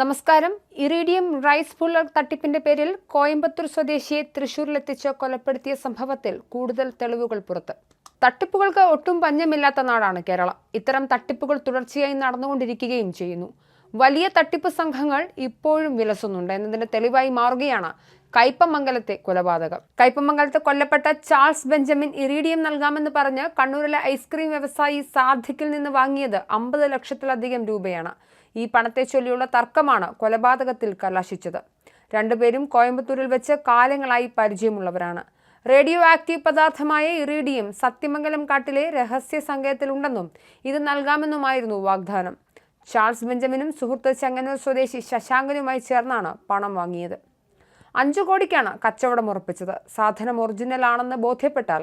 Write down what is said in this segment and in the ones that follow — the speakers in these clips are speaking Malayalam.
നമസ്കാരം. ഇറീഡിയം റൈസ് പുള്ളർ തട്ടിപ്പിന്റെ പേരിൽ കോയമ്പത്തൂർ സ്വദേശിയെ തൃശൂരിലെത്തിച്ച് കൊലപ്പെടുത്തിയ സംഭവത്തിൽ കൂടുതൽ തെളിവുകൾ പുറത്ത്. തട്ടിപ്പുകൾക്ക് ഒട്ടും പഞ്ഞമില്ലാത്ത നാടാണ് കേരളം. ഇത്തരം തട്ടിപ്പുകൾ തുടർച്ചയായി നടന്നുകൊണ്ടിരിക്കുകയും ചെയ്യുന്നു. വലിയ തട്ടിപ്പ് സംഘങ്ങൾ ഇപ്പോഴും വിലസുന്നുണ്ട് എന്നതിന്റെ തെളിവായി മാറുകയാണ് കയ്പമംഗലത്തെ കൊലപാതകം. കയ്പമംഗലത്ത് കൊല്ലപ്പെട്ട ചാൾസ് ബെഞ്ചമിൻ ഇറീഡിയം നൽകാമെന്ന് പറഞ്ഞ് കണ്ണൂരിലെ ഐസ്ക്രീം വ്യവസായി സാധിക്കിൽ നിന്ന് വാങ്ങിയത് അമ്പത് ലക്ഷത്തിലധികം രൂപയാണ്. ഈ പണത്തെ ചൊല്ലിയുള്ള തർക്കമാണ് കൊലപാതകത്തിൽ കലാശിച്ചത്. രണ്ടുപേരും കോയമ്പത്തൂരിൽ വെച്ച് കാലങ്ങളായി പരിചയമുള്ളവരാണ്. റേഡിയോ ആക്റ്റീവ് പദാർത്ഥമായ ഇറീഡിയം സത്യമംഗലം കാട്ടിലെ രഹസ്യ സങ്കേതത്തിലുണ്ടെന്നും ഇത് നൽകാമെന്നുമായിരുന്നു വാഗ്ദാനം. ചാൾസ് ബെഞ്ചമിനും സുഹൃത്ത് ചെങ്ങന്നൂർ സ്വദേശി ശശാങ്കനുമായി ചേർന്നാണ് പണം വാങ്ങിയത്. അഞ്ചു കോടിക്കാണ് കച്ചവടം ഉറപ്പിച്ചത്. സാധനം ഒറിജിനൽ ആണെന്ന് ബോധ്യപ്പെട്ടാൽ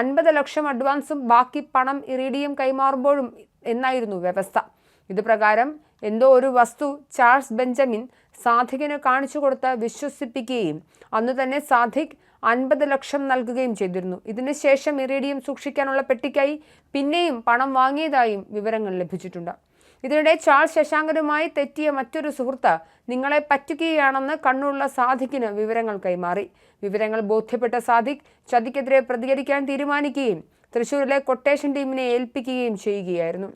അൻപത് ലക്ഷം അഡ്വാൻസും ബാക്കി പണം ഇറീഡിയം കൈമാറുമ്പോഴും എന്നായിരുന്നു വ്യവസ്ഥ. ഇത് പ്രകാരം എന്തോ ഒരു വസ്തു ചാൾസ് ബെഞ്ചമിൻ സാധികന് കാണിച്ചു കൊടുത്ത് വിശ്വസിപ്പിക്കുകയും അന്ന് തന്നെ സാധിക് അൻപത് ലക്ഷം നൽകുകയും ചെയ്തിരുന്നു. ഇതിനുശേഷം ഇറീഡിയം സൂക്ഷിക്കാനുള്ള പെട്ടിക്കായി പിന്നെയും പണം വാങ്ങിയതായും വിവരങ്ങൾ ലഭിച്ചിട്ടുണ്ട്. ഇതിനിടെ ചാൾസ് ശശാങ്കനുമായി തെറ്റിയ മറ്റൊരു സുഹൃത്ത് നിങ്ങളെ പറ്റുകയാണെന്ന് കണ്ണുള്ള സാദിഖിന് വിവരങ്ങൾ കൈമാറി. വിവരങ്ങൾ ബോധ്യപ്പെട്ട സാദിഖ് ചതിക്കെതിരെ പ്രതികരിക്കാൻ തീരുമാനിക്കുകയും തൃശൂരിലെ കൊട്ടേഷൻ ടീമിനെ ഏൽപ്പിക്കുകയും ചെയ്യുകയായിരുന്നു.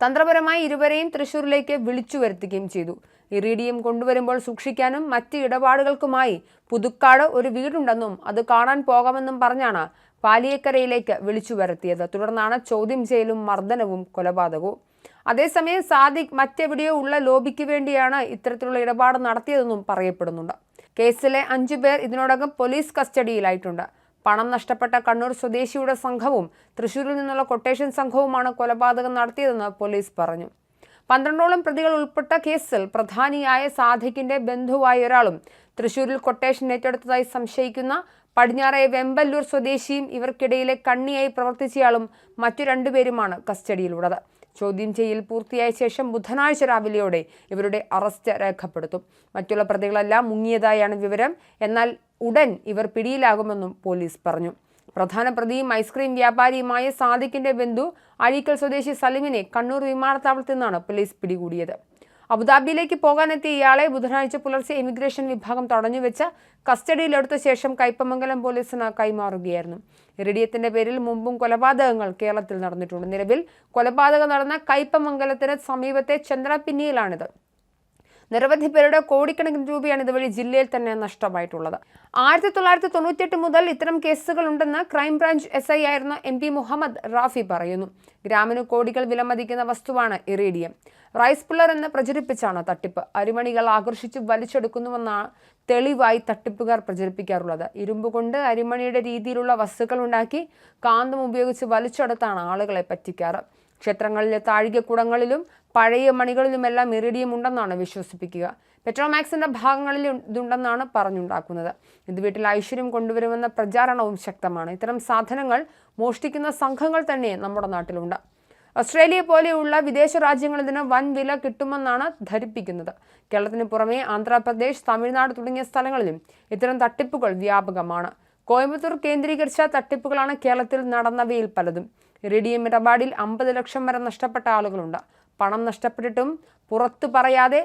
തന്ത്രപരമായി ഇരുവരെയും തൃശൂരിലേക്ക് വിളിച്ചു വരുത്തുകയും ചെയ്തു. ഇറീഡിയം കൊണ്ടുവരുമ്പോൾ സൂക്ഷിക്കാനും മറ്റ് ഇടപാടുകൾക്കുമായി പുതുക്കാട് ഒരു വീടുണ്ടെന്നും അത് കാണാൻ പോകാമെന്നും പറഞ്ഞാണ് പാലിയക്കരയിലേക്ക് വിളിച്ചു വരുത്തിയത്. തുടർന്നാണ് ചോദ്യം ചെയ്യലും മർദ്ദനവും കൊലപാതകവും. അതേസമയം സാദിഖ് മറ്റെവിടെയോ ഉള്ള ലോബിക്ക് വേണ്ടിയാണ് ഇത്തരത്തിലുള്ള ഇടപാട് നടത്തിയതെന്നും പറയപ്പെടുന്നുണ്ട്. കേസിലെ അഞ്ചു പേർ ഇതിനോടകം പോലീസ് കസ്റ്റഡിയിലായിട്ടുണ്ട്. പണം നഷ്ടപ്പെട്ട കണ്ണൂർ സ്വദേശിയുടെ സംഘവും തൃശൂരിൽ നിന്നുള്ള കൊട്ടേഷൻ സംഘവുമാണ് കൊലപാതകം നടത്തിയതെന്ന് പോലീസ് പറഞ്ഞു. പന്ത്രണ്ടോളം പ്രതികൾ ഉൾപ്പെട്ട കേസിൽ പ്രധാനിയായ സാധിക്കിന്റെ ബന്ധുവായ ഒരാളും തൃശൂരിൽ കൊട്ടേഷൻ ഏറ്റെടുത്തതായി സംശയിക്കുന്ന പടിഞ്ഞാറെ വെമ്പല്ലൂർ സ്വദേശിയും ഇവർക്കിടയിലെ കണ്ണിയായി പ്രവർത്തിച്ചയാളും മറ്റു രണ്ടുപേരുമാണ് കസ്റ്റഡിയിലുള്ളത്. ചോദ്യം ചെയ്യൽ പൂർത്തിയായ ശേഷം ബുധനാഴ്ച രാവിലെയോടെ ഇവരുടെ അറസ്റ്റ് രേഖപ്പെടുത്തും. മറ്റുള്ള പ്രതികളെല്ലാം മുങ്ങിയതായാണ് വിവരം. എന്നാൽ ഉടൻ ഇവർ പിടിയിലാകുമെന്നും പോലീസ് പറഞ്ഞു. പ്രധാന പ്രതിയും ഐസ്ക്രീം വ്യാപാരിയുമായ സാദിഖിന്റെ ബന്ധു അഴീക്കൽ സ്വദേശി സലിമിനെ കണ്ണൂർ വിമാനത്താവളത്തിൽ നിന്നാണ് പോലീസ് പിടികൂടിയത്. അബുദാബിയിലേക്ക് പോകാനെത്തിയ ഇയാളെ ബുധനാഴ്ച പുലർച്ചെ ഇമിഗ്രേഷൻ വിഭാഗം തടഞ്ഞുവെച്ച് കസ്റ്റഡിയിലെടുത്ത ശേഷം കൈപ്പമംഗലം പോലീസിന് കൈമാറുകയായിരുന്നു. ഇറിഡിയത്തിന്റെ പേരിൽ മുമ്പും കൊലപാതകങ്ങൾ കേരളത്തിൽ നടന്നിട്ടുണ്ട്. നിലവിൽ കൊലപാതകം നടന്ന കയ്പമംഗലത്തിന് സമീപത്തെ ചന്ദ്രപിന്നിയിലാണിത് നിരവധി പേരുടെ കോടിക്കണക്കിന് രൂപയാണ് ഇതുവഴി ജില്ലയിൽ തന്നെ നഷ്ടമായിട്ടുള്ളത്. ആയിരത്തി തൊള്ളായിരത്തി തൊണ്ണൂറ്റിയെട്ട് മുതൽ ഇത്തരം കേസുകൾ ഉണ്ടെന്ന് ക്രൈംബ്രാഞ്ച് എസ് ഐ ആയിരുന്ന എം പി മുഹമ്മദ് റാഫി പറയുന്നു. ഗ്രാമിന് കോടികൾ വിലമതിക്കുന്ന വസ്തുവാണ് ഇറേഡിയം. റൈസ് പുള്ളർ എന്ന് പ്രചരിപ്പിച്ചാണ് തട്ടിപ്പ്. അരിമണികൾ ആകർഷിച്ച് വലിച്ചെടുക്കുന്നുവെന്നാണ് തെളിവായി തട്ടിപ്പുകാർ പ്രചരിപ്പിക്കാറുള്ളത്. ഇരുമ്പ് കൊണ്ട് അരിമണിയുടെ രീതിയിലുള്ള വസ്തുക്കൾ ഉണ്ടാക്കി കാന്തം ഉപയോഗിച്ച് വലിച്ചെടുത്താണ് ആളുകളെ പറ്റിക്കാറ്. ക്ഷേത്രങ്ങളിലെ താഴികക്കുടങ്ങളിലും പഴയ മണികളിലുമെല്ലാം ഇറിഡിയം ഉണ്ടെന്നാണ് വിശ്വസിപ്പിക്കുക. പെട്രോമാക്സിന്റെ ഭാഗങ്ങളിൽ ഇതുണ്ടെന്നാണ് പറഞ്ഞുണ്ടാക്കുന്നത്. ഇത് വീട്ടിൽ ഐശ്വര്യം കൊണ്ടുവരുമെന്ന പ്രചാരണവും ശക്തമാണ്. ഇത്തരം സാധനങ്ങൾ മോഷ്ടിക്കുന്ന സംഘങ്ങൾ തന്നെ നമ്മുടെ നാട്ടിലുണ്ട്. ഓസ്ട്രേലിയ പോലെയുള്ള വിദേശ രാജ്യങ്ങളിൽ ഇതിന് വൻ വില കിട്ടുമെന്നാണ് ധരിപ്പിക്കുന്നത്. കേരളത്തിന് പുറമെ ആന്ധ്രാപ്രദേശ് തമിഴ്നാട് തുടങ്ങിയ സ്ഥലങ്ങളിലും ഇത്തരം തട്ടിപ്പുകൾ വ്യാപകമാണ്. കോയമ്പത്തൂർ കേന്ദ്രീകരിച്ച തട്ടിപ്പുകളാണ് കേരളത്തിൽ നടന്നവയിൽ പലതും. ഇറിഡിയം ഇടപാടിൽ അമ്പത് ലക്ഷം വരെ നഷ്ടപ്പെട്ട ആളുകളുണ്ട്. പണം നഷ്ടപ്പെട്ടിട്ടും പുറത്തു പറയാതെ